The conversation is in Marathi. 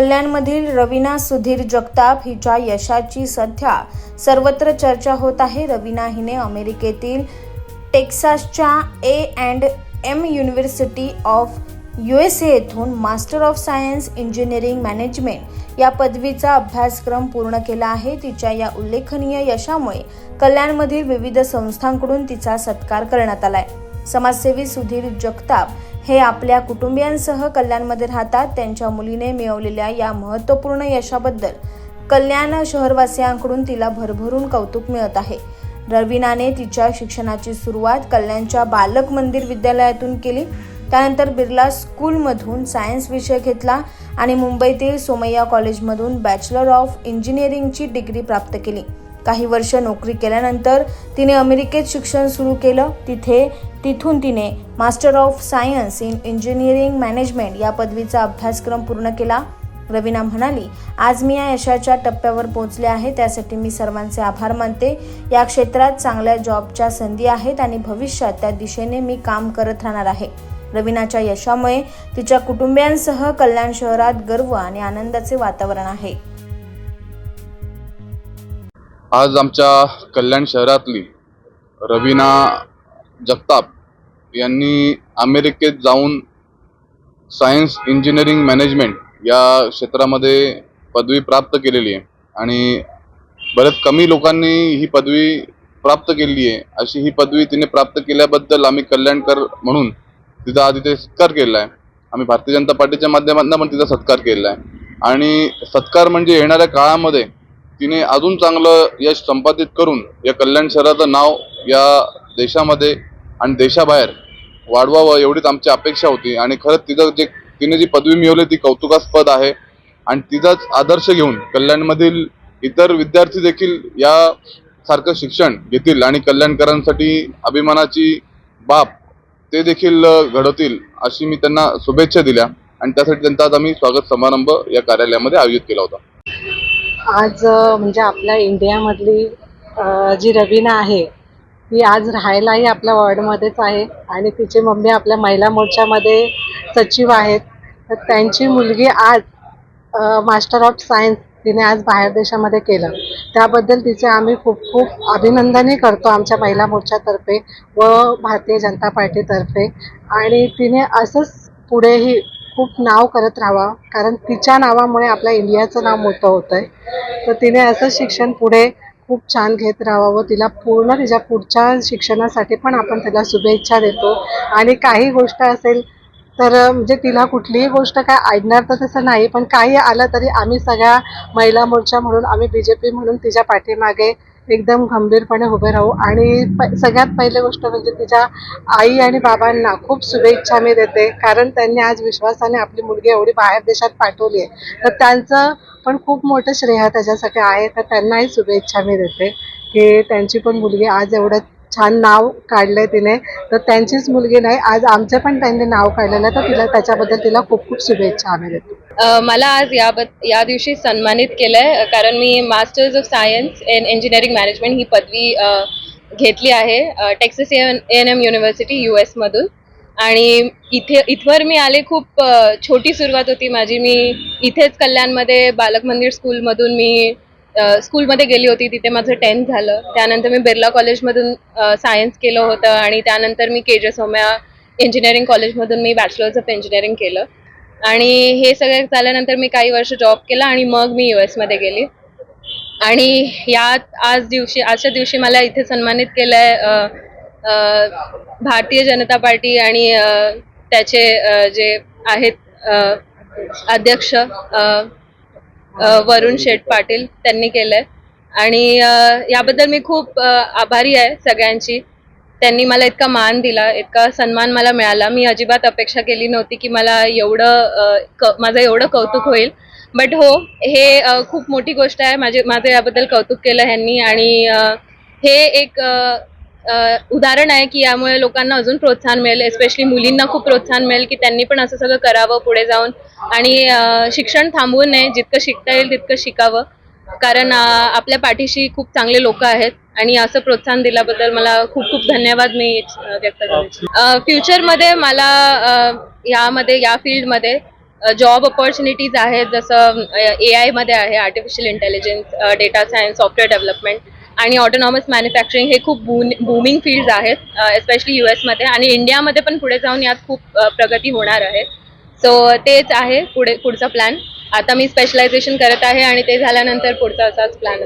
कल्याणमधील रवीना सुधीर जगताप हिच्या यशाची सध्या सर्वत्र चर्चा होत आहे. रवीना हिने अमेरिकेतील टेक्सासच्या A and M university of U S A येथून master of science engineering management या पदवीचा अभ्यासक्रम पूर्ण केला आहे. तिच्या या उल्लेखनीय यशामुळे कल्याणमधील विविध संस्थांकडून तिचा सत्कार करण्यात आलाय. समाजसेवी सुधीर जगताप हे आपल्या कुटुंबियांसह कल्याणमध्ये राहतात. त्यांच्या मुलीने मिळवलेल्या या महत्त्वपूर्ण यशाबद्दल कल्याण शहरवासियांकडून तिला भरभरून कौतुक मिळत आहे. रवीनाने तिच्या शिक्षणाची सुरुवात कल्याणच्या बालक मंदिर विद्यालयातून केली. त्यानंतर बिर्ला स्कूलमधून सायन्स विषय घेतला आणि मुंबईतील सोमय्या कॉलेजमधून बॅचलर ऑफ इंजिनिअरिंगची डिग्री प्राप्त केली. काही वर्ष नोकरी केल्यानंतर तिने अमेरिकेत शिक्षण सुरू केलं. तिथे तिथून तिने master of science in engineering management या पदवीचा अभ्यासक्रम पूर्ण केला. रवीना म्हणाली आज मी या यशाच्या टप्प्यावर पोहोचले आहे. त्यासाठी मी सर्वांचे आभार मानते. या क्षेत्रात चांगल्या जॉबच्या संधी आहेत आणि भविष्यात त्या दिशेने मी काम करत राहणार आहे. रवीनाच्या यशामुळे तिच्या कुटुंबियांसह कल्याण शहरात गर्व आणि आनंदाचे वातावरण आहे. आज आमच्या कल्याण शहरातली रवीना जगताप यांनी अमेरिकेत जाऊन सायन्स इंजिनिअरिंग मॅनेजमेंट या क्षेत्रामध्ये पदवी प्राप्त केलेली आहे. आणि बरेच कमी लोकांनी ही पदवी प्राप्त केलेली आहे. अशी ही पदवी तिने प्राप्त केल्याबद्दल आम्ही कल्याणकर म्हणून तिचा आज इथे सत्कार केलेला आहे. आम्ही भारतीय जनता पार्टीच्या माध्यमातून पण तिचा सत्कार केलेला आहे. आणि सत्कार म्हणजे येणाऱ्या काळामध्ये तिने अजून चांगलं यश संपादित करून या कल्याण शहराचं नाव या देशामध्ये आणि देशाबाहेर वाढवावं एवढीच आमची अपेक्षा होती. आणि खरंच तिचं जे तिने जी पदवी मिळवली ती कौतुकास्पद आहे. आणि तिचाच आदर्श घेऊन कल्याणमधील इतर विद्यार्थी देखील या सारखं शिक्षण घेतील आणि कल्याणकरांसाठी अभिमानाची बाब ते देखील घडवतील अशी मी त्यांना शुभेच्छा दिल्या. आणि त्यासाठी त्यांचा आज आम्ही स्वागत समारंभ या कार्यालयामध्ये आयोजित केला होता. आज म्हणजे आपल्या इंडियामधली जी रवीना आहे ती आज राहायलाही आपल्या वॉर्डमध्येच आहे आणि तिची मम्मी आपल्या महिला मोर्चामध्ये सचिव आहेत. तर त्यांची मुलगी आज मास्टर ऑफ सायन्स तिने आज बाहेर देशामध्ये केलं. त्याबद्दल तिचे आम्ही खूप खूप अभिनंदनही करतो आमच्या महिला मोर्चातर्फे व भारतीय जनता पार्टीतर्फे. आणि तिने असंच पुढेही खूप नाव करत राहावं. कारण तिच्या नावामुळे आपल्या इंडियाचं नाव मोठं होतं आहे तर तिने असं शिक्षण पुढे खूप छान घेत राहावं तिला पूर्ण तिच्या पुढच्या शिक्षणासाठी पण आपण तिला शुभेच्छा देतो. आणि काही गोष्ट असेल तर म्हणजे तिला कुठलीही गोष्ट काय ऐकणार तर तसं नाही. पण काही आलं तरी आम्ही सगळ्या महिला मोर्चा म्हणून आम्ही बी जे पी म्हणून तिच्या पाठीमागे एकदम गंभीरपणे उभे राहू. आणि प सगळ्यात पहिली गोष्ट म्हणजे तिच्या आई आणि बाबांना खूप शुभेच्छा मी देते. कारण त्यांनी आज विश्वासाने आपली मुलगी एवढी बाहेर देशात पाठवली आहे. तर त्यांचं पण खूप मोठं श्रेय त्याच्यासाठी आहे. तर त्यांनाही शुभेच्छा मी देते की त्यांची पण मुलगी आज एवढं छान नाव काढलंय तिने. तर त्यांचीच मुलगी नाही आज आमचं पण त्यांनी नाव काढलेलं आहे. तर तिला त्याच्याबद्दल तिला खूप खूप शुभेच्छा आम्ही देतो. मला आज या या दिवशी सन्मानित केलं आहे कारण मी masters of science in engineering management ही पदवी घेतली आहे Texas N N M university U एसमधून आणि इथे इथवर मी आले खूप छोटी सुरुवात होती माझी. मी इथेच कल्याणमध्ये बालक मंदिर स्कूलमधून मी स्कूलमध्ये गेली होती तिथे माझं टेन्थ झालं. त्यानंतर मी बिर्ला कॉलेजमधून सायन्स केलं होतं आणि त्यानंतर मी के जे सोम्या इंजिनिअरिंग कॉलेजमधून मी बॅचलर्स ऑफ इंजिनिअरिंग केलं. आणि हे सगळं झाल्यानंतर मी काही वर्ष जॉब केला आणि मग मी यू एसमध्ये गेली. आणि यात आज दिवशी आजच्या दिवशी मला इथे सन्मानित केलं आहे भारतीय जनता पार्टी आणि त्याचे जे आहेत अध्यक्ष वरुण शेठ पाटील त्यांनी केलं आहे आणि याबद्दल मी खूप आभारी आहे सगळ्यांची. त्यांनी मला इतका मान दिला इतका सन्मान मला मिळाला. मी अजिबात अपेक्षा केली नव्हती की मला एवढं क माझं एवढं कौतुक होईल. बट हो हे खूप मोठी गोष्ट आहे. माझे माझं याबद्दल कौतुक केलं ह्यांनी आणि हे एक उदाहरण आहे की यामुळे लोकांना अजून प्रोत्साहन मिळेल. एस्पेशली मुलींना खूप प्रोत्साहन मिळेल की त्यांनी पण असं सगळं करावं पुढे जाऊन. आणि शिक्षण थांबवू नये. जितकं शिकता येईल तितकं शिकावं. कारण आपल्या पाठीशी खूप चांगले लोक आहेत आणि असं प्रोत्साहन दिल्याबद्दल मला खूप खूप धन्यवाद मी व्यक्त करते फ्युचरमध्ये मला यामध्ये या फील्डमध्ये जॉब ऑपॉर्च्युनिटीज आहेत जसं ए आयमध्ये आहे artificial intelligence data science software development आणि ऑटोनॉमस मॅन्युफॅक्चरिंग हे खूप बूमिंग फील्ड्स आहेत एस्पेशली यू एसमध्ये आणि इंडियामध्ये पण पुढे जाऊन यात खूप प्रगती होणार आहे. सो तेच आहे पुढे पुढचा प्लॅन आता मी स्पेशलायझेशन करत आहे आणि ते झाल्यानंतर पुढचा असाच प्लॅन